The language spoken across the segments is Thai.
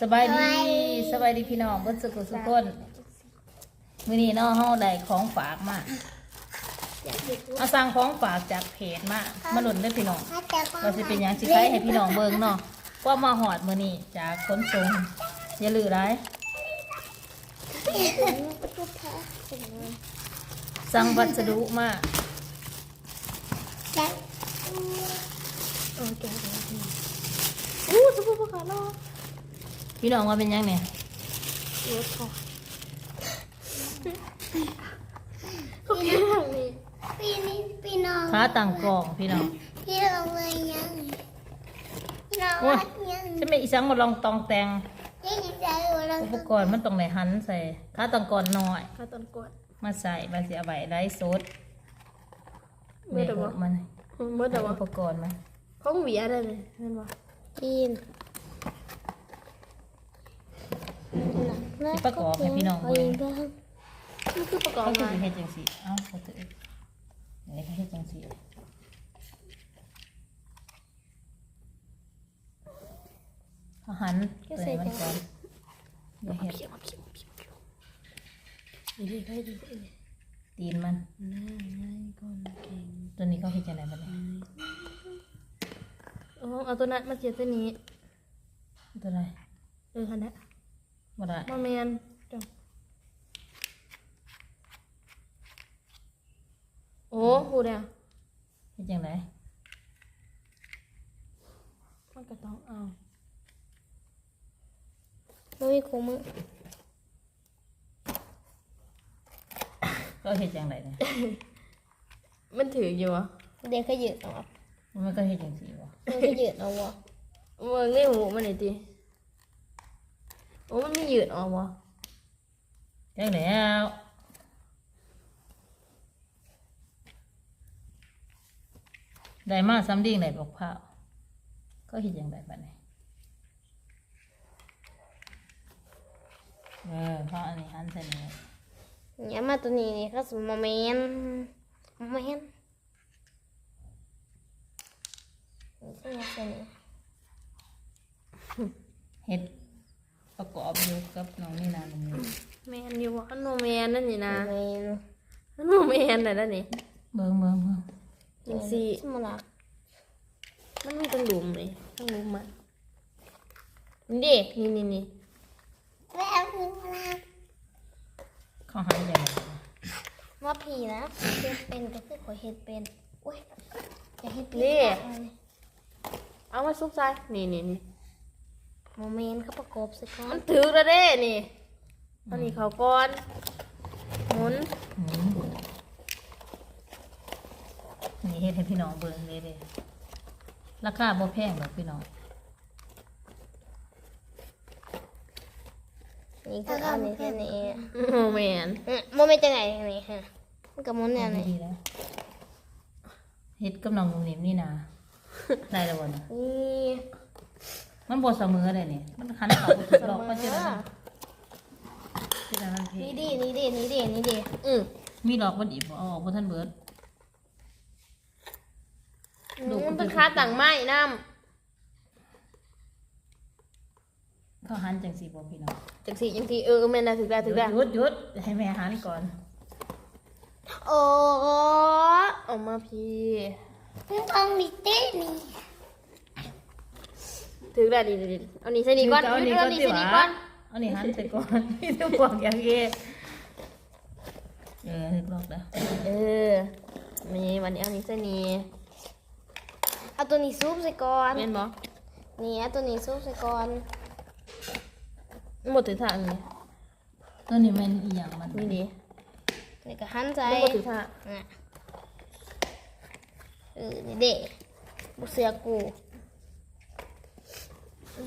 สบายดีสบายดีพี่น้องเบิ่สุขสุขคนมื้อนี้เนาะเฮาได้ของฝากมาอยากเห็นเอาสั่งของฝากจากเพจมามาหล่นเด้อพี่น้องถ้าจะว่าสิเป็นหยังสิขายให้พี่น้องเบิ่งเนาะว่ามาหอดมื้อนี้จากขนส่งอย่าลืมหลายประตูแพ้เป็นไงสั่งวัสดุมาแล้โอเคอู้สุภาพบุรุษเนาะ พี่น้องว่าเป็นหยังเนี่ยรถพอโอเคทางนี้ปีนี้ปีน้องขาตั้งกล้องพี่น้องพี่น้องเลยยังพี่น้องโอ้ยยังจะไม่อีสังมาลองตองแตงยังใจอยู่แล้วอุปกรณ์มันต้องได้หันใส่ขาตั้งกอนน้อยข้าตอนกดมาใส่บาสิเอาไว้ได้สดเมื่อแต่ว่ามันเมื่อแต่ว่าอุปกรณ์มันของหวีอะไรเลยเห็นบ่กิน สิประกอบให้พี่น้องเบิ่งมันคือประกอบเขาคือมาสิเฮ็ดจังซี่เอ้าเขาถือนี่เขาเฮ็ดจังซี่เขาหันตัวนี้มันก่อนอย่าเฮ็ดเขียวเขียวเขียวเขียวนี่ดิใครดิตีนมัน น่าง่ายก่อนเก่งตัวนี้เขาเฮ็ดจังไดบัดนี้อ๋อเอาตัวนั้นมาเสียตัวนี้ตัวไหนเออคันนี้ บ่ได้มาแมนจังโอ้หูเดียวเฮ็ดจังไดมันก็ต้องเอาไม่มีคุ้มงเขาเฮ็ดจังไดเนี่ยมันถืออยู่วะเด็กก็ยืดเอามันก็เฮ็ดจังซี่บ่เด็กก็ยืดเอาวะเมืองในหูมันไหนตี โอ้มันไม่ยืดออกวะจังแล้วได้มาซ้ำดิ่งได้บอกพร้าวเขาเฮ็ดจังไดบัดนี้เออเพราะอันนี้หันใส่นี่เนี่ยมาตัวนี้นี่ก็สมอมเมนโมเมนนี่ก็เนี่ยตัวนี้เฮ็ด ประกอบอยู่กับน้องนี่นาลุงนี่แมนอยู่วะอันโนแมนนั่นนี่นะโมเมนอันโนแมนน่ะนั่นนี่เบิ่งเบิ่งเบิ่งจังสี่สมรักมันมีตั้งหลุมเลยตั้งหลุมอะนี่ดินี่นี่นี่แล้วสมรักเขาหันจังไดว่าผีนะเฮ็ดเป็นก็คือขอเฮ็ดเป็นอุ้ยจะเฮ็ดเป็นนี่เอามาซุกใส่นี่นี่นี่ โมเมนเขาประกบสิก่อมันนถือแล้วเด้นี่ตอนนี้เขาก่อนหมุนอืมนี่เฮ็ดให้พี่น้องเบิ่งเลยเด้ราคาบ่แพงดอกพี่น้องนี่คืออันนี้แค่นี้โนแมนอืมโมเมนต์จังไงนี่ฮะมันกับมุนเนี่ยนี่ดีแล้วเฮ็ดกับน้องนุ่มนิ่มนี่นะได้แล้วบ่นะนี่ มันบ่เสมอเลยนี่ มันคันเขาบ่ถูกดอกเพราะฉะนั้นมันเพราะฉะนั้นมันเพนี่ดินี่ดินี่ดินี่ดิอืมมีดอกบ่ดีบ่เอาออกบ่ทันเบิดลูกมันเป็นค้าต่างไม้น้เขาหันจังซี่บ่พี่น้องำจังสี่จังสี่เออแม่นนะถือได้ถือได้หยุดหยุดให้แม่หันก่อนโอ้ออกมาพี่ มันต้องมีเต้นนี่ ถือได้ดีดีดีเอานี่ใส่นี่ก่อนเอานี่เอาก่อนนี่สิใส่นี่วะก่อนเอานี่หันใส่ก่อนนี่ต้องบอกอย่างเงี้เออนึกลอกแล้วเออมีวันนี้เอานี่ใส่นี่เอาตัวนี้ซุปใส่ก่อนแม่นบ่นี่เอาตัวนี้ซุปใส่ก่อนหมดถือทางนี่ตัวนี้มันอีหยังมันนี่ดีนี่ก็หั่นใส่หมดถือทางน่ะเออนี่เด็บุเสือกูอืมอืม แง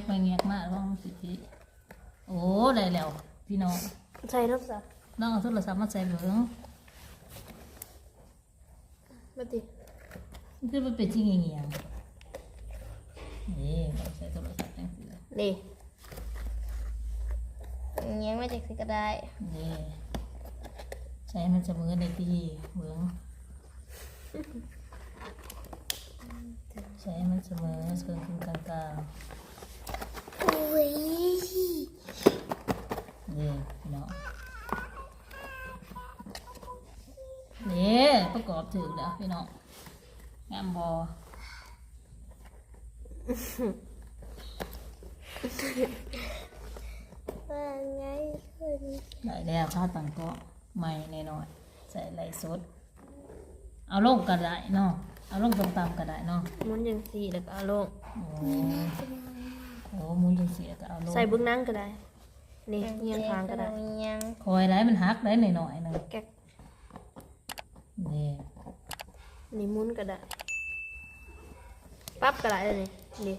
กไปแงกมาลองสิพี่โอ้ได้แล้ว พี่น้องใส่รถสับน้องเอาโทรศัพท์มาใส่เบิ่งมาติมันคือมันเป็นจริงอย่างเงี้ยนี่เราใส่โทรศัพท์จังซี่ล่ะนี่เงี้ยงมาจากสิก็ได้นี่ใช้มันเสมอในที่เบิ่ง ใช้ให้มันเสมอเสมอคือกลางโอ้ยๆนี่พี่น้องนี่ประกอบถึงแล้วพี่น้องงามบอว่าไงคุณได้แล้วข้าวตังก็ใหม่แน่นอนใส่ไหลสด เอาลงก็ได้เนาะเอาลงตามๆก็ได้เนาะหมุนยังสี่แล้วก็เอาลงโอ้โหมุนจังสีก็เอาลงใส่เบื้องนั่งก็ได้ นี่เงียงทางก็ได้ยังคอยไรมันหักได้หน่อยๆหนึงแก๊กนี่นี่หมุนก็ได้ปั๊บก็ได้เลยนี่นี่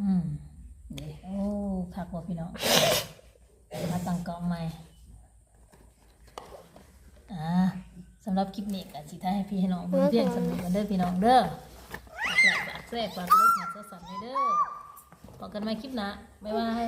อืมนี่โอ้คักว่าพี่น้องมาตั้งกล้องใหม่อ่า สำหรับคลิปนี้กันสิท้ายให้พี่ให้น้องเบิ่งเพียงสนุกกันเด้อพี่น้องเด้อฝากไลค์ฝากแชร์ฝากเลิกฝากซับสไครต์เด้อพบกันใหม่คลิปหน้าบ๊ายบาย